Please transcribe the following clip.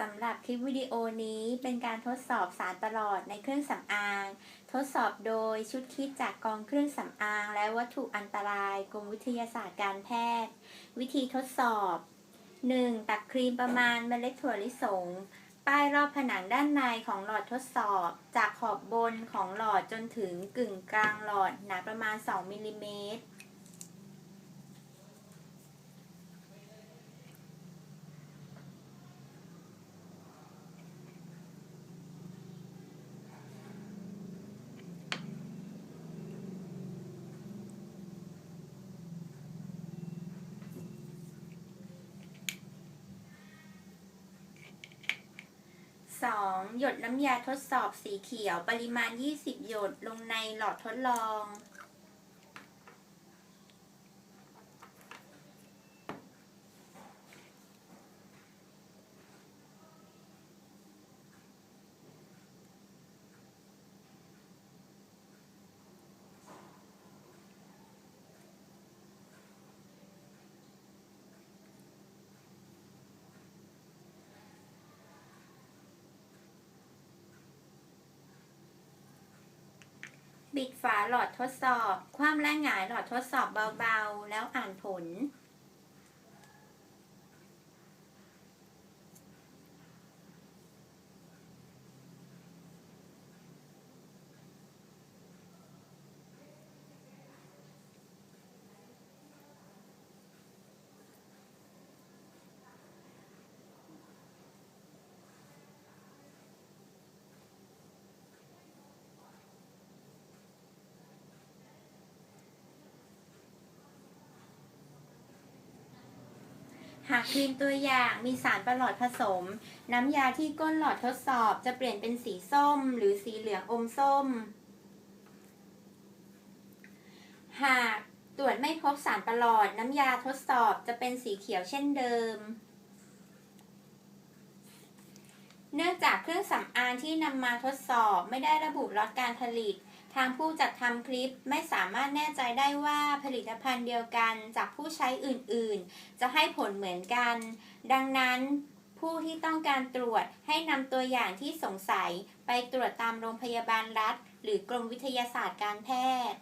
สำหรับคลิปวิดีโอนี้เป็นการทดสอบสารประหลอดในเครื่องสำอาง ทดสอบโดยชุดคิดจากกองเครื่องสำอาง และวัตถุอันตรายกรมวิทยาศาสตร์การแพทย์ วิธีทดสอบ 1. ตักครีมประมาณเมล็ดถั่วลิสง ป้ายรอบผนังด้านในของหลอดทดสอบ จากขอบบนของหลอดจนถึงกึ่งกลางหลอดหนาประมาณ 2มิลลิเมตร 2. หยดน้ำยาทดสอบสีเขียวปริมาณ 20 หยดลงในหลอดทดลอง ปิดฝาหลอดทดสอบ ความแรงหงายหลอดทดสอบเบาๆ แล้วอ่านผล หากครีมตัวอย่างมีสารประหลอดผสม น้ำยาที่ก้นหลอดทดสอบจะเปลี่ยนเป็นสีส้ม หรือสีเหลืองอมส้ม หากตรวจไม่พบสารประหลอด น้ำยาทดสอบจะเป็นสีเขียวเช่นเดิม เนื่องจากเครื่องสำอางที่นำมาทดสอบไม่ได้ระบุล็อตการผลิต ทางผู้จัดทำคลิปไม่สามารถแน่ใจได้ว่าผลิตภัณฑ์เดียวกันจากผู้ใช้อื่นๆ จะให้ผลเหมือนกัน ดังนั้นผู้ที่ต้องการตรวจให้นำตัวอย่างที่สงสัยไปตรวจตามโรงพยาบาลรัฐ หรือกรมวิทยาศาสตร์การแพทย์